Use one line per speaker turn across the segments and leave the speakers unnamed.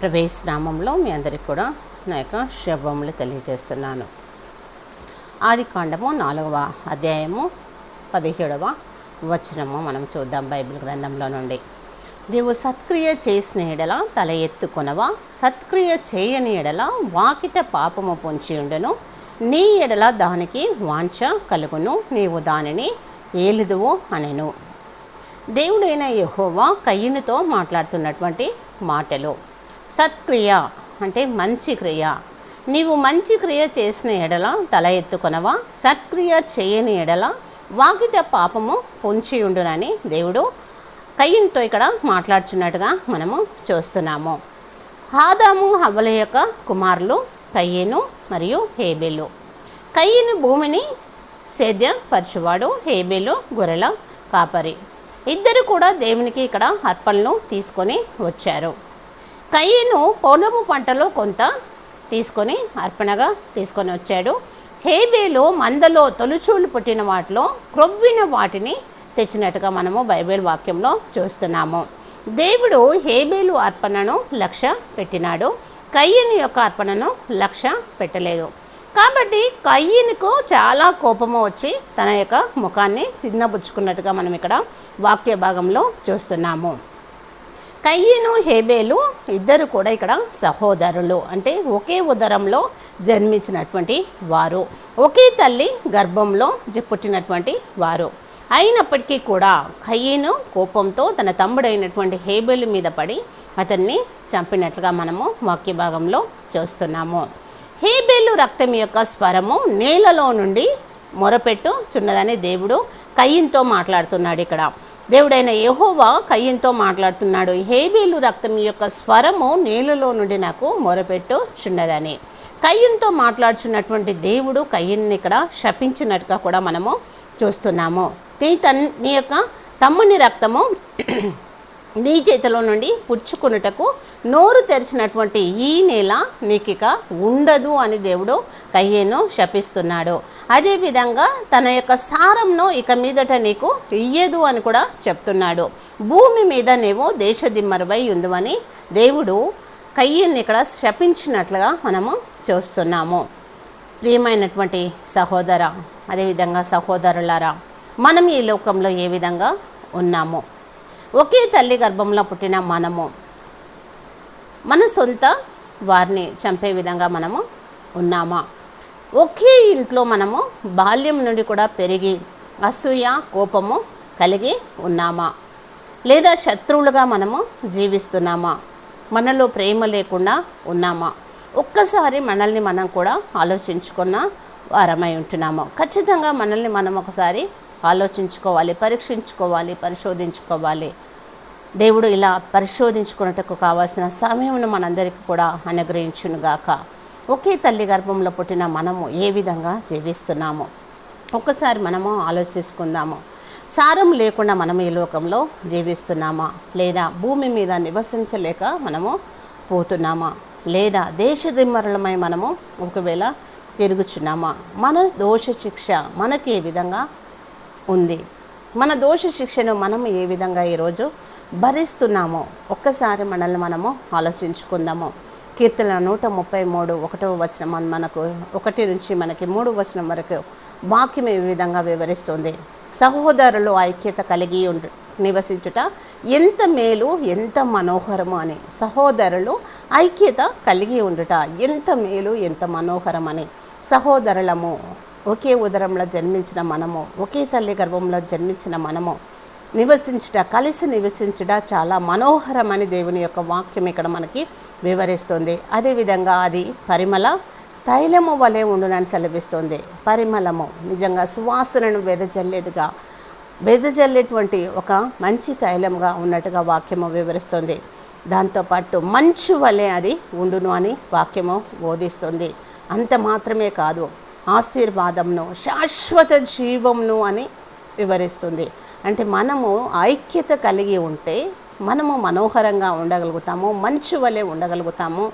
ప్రవేశ నామంలో మీ అందరికి కూడా నా యొక్క శుభములు తెలియజేస్తున్నాను. ఆది కాండము నాలుగవ అధ్యాయము పదిహేడవ వచనము మనం చూద్దాం బైబిల్ గ్రంథంలో నుండి. నీవు సత్క్రియ చేసిన ఎడల తల ఎత్తుకొనవా? సత్క్రియ చేయని ఎడల వాకిట పాపము పొంచి ఉండును. నీ ఎడల దానికి వాంఛ కలుగును. నీవు దానిని ఏలుదువు అనెను. దేవుడైన యహోవా కయ్యనుతో మాట్లాడుతున్నటువంటి మాటలు. సత్క్రియ అంటే మంచి క్రియ. నీవు మంచి క్రియ చేసిన ఎడల తల ఎత్తుకొనవా? సత్క్రియ చేయని ఎడల వాకిట పాపము పొంచి ఉండునని దేవుడు కయ్యంతో ఇక్కడ మాట్లాడుచున్నట్టుగా మనము చూస్తున్నాము. ఆదాము హవ్వల యొక్క కుమారులు కయ్యను మరియు హేబేలు. కయ్యను భూమిని సేద్యపరచువాడు హేబేలు గొర్రెల కాపరి. ఇద్దరు కూడా దేవునికి ఇక్కడ అర్పణలు తీసుకొని వచ్చారు. కయ్యను పొలము పంటలో కొంత తీసుకొని అర్పణగా తీసుకొని వచ్చాడు. హేబేలు మందలో తొలుచూలు పుట్టిన వాటిలో క్రొవ్విన వాటిని తెచ్చినట్టుగా మనము బైబిల్ వాక్యంలో చూస్తున్నాము. దేవుడు హేబేలు అర్పణను లక్ష్య పెట్టినాడు. కయ్యను యొక్క అర్పణను లక్ష్య పెట్టలేదు. కాబట్టి కయ్యనుకు చాలా కోపము వచ్చి తన యొక్క ముఖాన్ని చిన్నబుచ్చుకున్నట్టుగా మనం ఇక్కడ వాక్య భాగంలో చూస్తున్నాము. కయ్యను హేబేలు ఇద్దరు కూడా ఇక్కడ సహోదరులు. అంటే ఒకే ఉదరంలో జన్మించినటువంటి వారు. ఒకే తల్లి గర్భంలో జ- పుట్టినటువంటి వారు. అయినప్పటికీ కూడా కయ్యను కోపంతో తన తమ్ముడైనటువంటి హేబేలు మీద పడి అతన్ని చంపినట్లుగా మనము వాక్య భాగంలో చూస్తున్నాము. హేబేలు రక్తం యొక్క స్వరము నేలలో నుండి మొరపెట్టు చున్నదని దేవుడు కయ్యంతో మాట్లాడుతున్నాడు ఇక్కడ. దేవుడైన యహోవా కయ్యంతో మాట్లాడుతున్నాడు. హేబేలు రక్తం యొక్క స్వరము నేలలో నుండి నాకు మొరపెట్టుచున్నదని. కయ్యంతో మాట్లాడుచున్నటువంటి దేవుడు కయ్యన్ని ఇక్కడ శపించినట్టుగా కూడా మనము చూస్తున్నాము. నీ తన్ నీ యొక్క తమ్ముని రక్తము నీ చేతిలో నుండి పుచ్చుకున్నటకు నోరు తెరిచినటువంటి ఈ నేల నీకిక ఉండదు అని దేవుడు కయ్యేను శపిస్తున్నాడు. అదేవిధంగా తన యొక్క సారంను ఇక మీదట నీకు ఇయ్యదు అని కూడా చెప్తున్నాడు. భూమి మీద నీవు దేశదిమ్మరువై ఉందని దేవుడు కయ్యన్ని ఇక్కడ శపించినట్లుగా మనము చూస్తున్నాము. ప్రియమైనటువంటి సహోదర అదేవిధంగా సహోదరులారా మనం ఈ లోకంలో ఏ విధంగా ఉన్నాము? ఒకే తల్లి గర్భంలో పుట్టిన మనము మన సొంత వారిని చంపే విధంగా మనము ఉన్నామా? ఒకే ఇంట్లో మనము బాల్యం నుండి కూడా పెరిగి అసూయ కోపము కలిగి ఉన్నామా? లేదా శత్రువులుగా మనము జీవిస్తున్నామా? మనలో ప్రేమ లేకుండా ఉన్నామా? ఒక్కసారి మనల్ని మనం కూడా ఆలోచించుకున్న వారమై ఉంటున్నాము. ఖచ్చితంగా మనల్ని మనం ఒకసారి ఆలోచించుకోవాలి పరీక్షించుకోవాలి పరిశోధించుకోవాలి. దేవుడు ఇలా పరిశోధించుకున్నటకు కావాల్సిన సమయమును మనందరికీ కూడా అనుగ్రహించునుగాక. ఒకే తల్లి గర్భంలో పుట్టిన మనము ఏ విధంగా జీవిస్తున్నాము? ఒక్కసారి మనము ఆలోచించుకుందాము సారం లేకుండా మనం ఈ లోకంలో జీవిస్తున్నామా? లేదా భూమి మీద నివసించలేక మనము పోతున్నామా? లేదా దేశదిమ్మరులమై మనము ఒకవేళ తిరుగుచున్నామా? మన దోష శిక్ష మనకి ఏ విధంగా ఉంది. మన దోష శిక్షను మనం ఏ విధంగా ఈరోజు భరిస్తున్నామో ఒక్కసారి మనల్ని మనము ఆలోచించుకుందాము. కీర్తన నూట ముప్పై మూడు ఒకటో వచనం మనకు ఒకటి నుంచి మనకి మూడు వచనం వరకు వాక్యం ఈ విధంగా వివరిస్తుంది. సహోదరులు ఐక్యత కలిగి ఉండు నివసించుట ఎంత మేలు ఎంత మనోహరము అని. సహోదరులు ఐక్యత కలిగి ఉండుట ఎంత మేలు ఎంత మనోహరం అని సహోదరులము ఒకే ఉదరంలో జన్మించిన మనము ఒకే తల్లి గర్భంలో జన్మించిన మనము నివసించుట కలిసి నివసించుట చాలా మనోహరమని దేవుని యొక్క వాక్యం ఇక్కడ మనకి వివరిస్తుంది. అదేవిధంగా అది పరిమళ తైలము వలె ఉండునని సెలవిస్తుంది. పరిమళము నిజంగా సువాసనను వెదజల్లేదిగా వెదజల్లేటువంటి ఒక మంచి తైలంగా ఉన్నట్టుగా వాక్యము వివరిస్తుంది. దాంతోపాటు మంచు వలె అది ఉండును అని వాక్యము బోధిస్తుంది. అంత మాత్రమే కాదు ఆశీర్వాదంను శాశ్వత జీవంను అని వివరిస్తుంది. అంటే మనము ఐక్యత కలిగి ఉంటే మనము మనోహరంగా ఉండగలుగుతాము మంచు వలె ఉండగలుగుతాము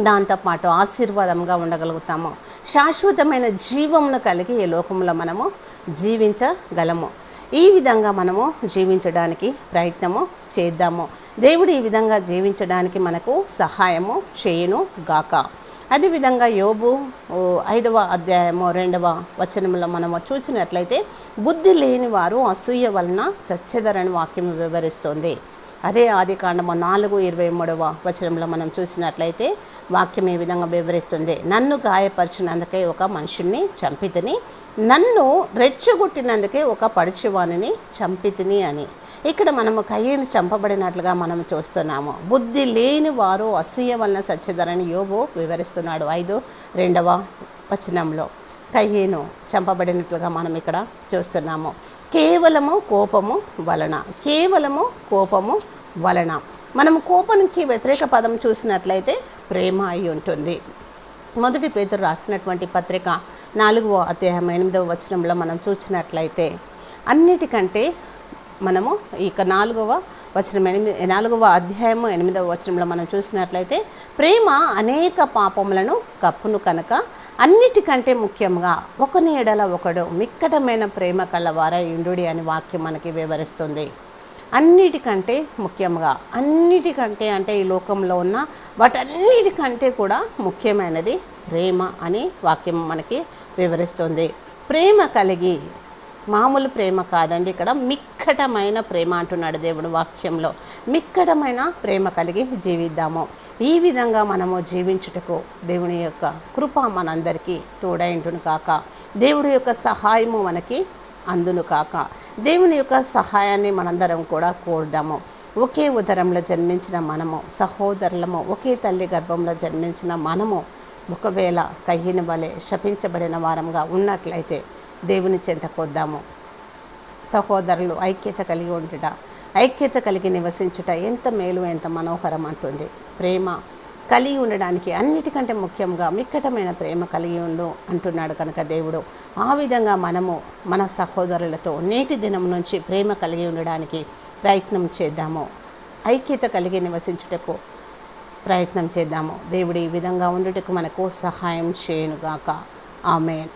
దాంతోపాటు ఆశీర్వాదంగా ఉండగలుగుతాము. శాశ్వతమైన జీవమును కలిగి ఈ లోకంలో మనము జీవించగలము. ఈ విధంగా మనము జీవించడానికి ప్రయత్నము చేద్దాము. దేవుడు ఈ విధంగా జీవించడానికి మనకు సహాయము చేయను గాక అదేవిధంగా యోబు ఐదవ అధ్యాయము రెండవ వచనంలో మనము చూసినట్లయితే బుద్ధి లేని వారు అసూయ వలన చచ్చెదరని వాక్యం వివరిస్తుంది. అదే ఆది కాండము నాలుగు ఇరవై మూడవ వచనంలో మనం చూసినట్లయితే వాక్యం ఈ విధంగా వివరిస్తుంది. నన్ను గాయపరిచినందుకే ఒక మనుషుణ్ణి చంపితిని నన్ను రెచ్చగొట్టినందుకే ఒక పడిచివాణిని చంపితిని అని. ఇక్కడ మనము కయ్యను చంపబడినట్లుగా మనం చూస్తున్నాము. బుద్ధి లేని వారు అసూయ వలన సత్యధరని యోబు వివరిస్తున్నాడు. ఐదు రెండవ వచనంలో కయ్యేను చంపబడినట్లుగా మనం ఇక్కడ చూస్తున్నాము. కేవలము కోపము వలన. కేవలము కోపము వలన. మనం కోపానికి వ్యతిరేక పదం చూసినట్లయితే ప్రేమ అయి ఉంటుంది. మొదటి పేతురు రాసినటువంటి పత్రిక నాలుగవ అధ్యాయం ఎనిమిదవ వచనంలో మనం చూసినట్లయితే అన్నిటికంటే మనము ఇక నాలుగవ వచనం ఎనిమిది నాలుగవ అధ్యాయము ఎనిమిదవ వచనంలో మనం చూసినట్లయితే ప్రేమ అనేక పాపములను కప్పును కనుక అన్నిటికంటే ముఖ్యంగా ఒకని ఎడల ఒకడు మిక్కటమైన ప్రేమ కలవారై ఇండుడి అని వాక్యం మనకి వివరిస్తుంది. అన్నిటికంటే ముఖ్యంగా అన్నిటికంటే అంటే ఈ లోకంలో ఉన్న వాటన్నిటికంటే కూడా ముఖ్యమైనది ప్రేమ అని వాక్యం మనకి వివరిస్తుంది. ప్రేమ కలిగి మామూలు ప్రేమ కాదండి. ఇక్కడ మిక్కటమైన ప్రేమ అంటున్నాడు దేవుడు వాక్యంలో. మిక్కటమైన ప్రేమ కలిగి జీవిద్దాము. ఈ విధంగా మనము జీవించుటకు దేవుని యొక్క కృప మనందరికీ తోడైంటును కాక. దేవుడి యొక్క సహాయము మనకి అందును కాక. దేవుని యొక్క సహాయాన్ని మనందరం కూడా కోరుదాము. ఒకే ఉదరంలో జన్మించిన మనము సహోదరులము ఒకే తల్లి గర్భంలో జన్మించిన మనము ఒకవేళ కయ్యిన వలె శపించబడిన వారంగా ఉన్నట్లయితే దేవుని చెంత కొద్దాము. సహోదరులు ఐక్యత కలిగి ఉండుట ఐక్యత కలిగి నివసించుట ఎంత మేలు ఎంత మనోహరం అంటుంది. ప్రేమ కలిగి ఉండడానికి అన్నిటికంటే ముఖ్యంగా మిక్కటమైన ప్రేమ కలిగి ఉండు అంటున్నాడు కనుక దేవుడు. ఆ విధంగా మనము మన సహోదరులతో నేటి దినం నుంచి ప్రేమ కలిగి ఉండడానికి ప్రయత్నం చేద్దాము. ఐక్యత కలిగి నివసించుటకు ప్రయత్నం చేద్దాము. దేవుడు ఈ విధంగా ఉండుటకు మనకు సహాయం చేయనుగాక. ఆమెన్.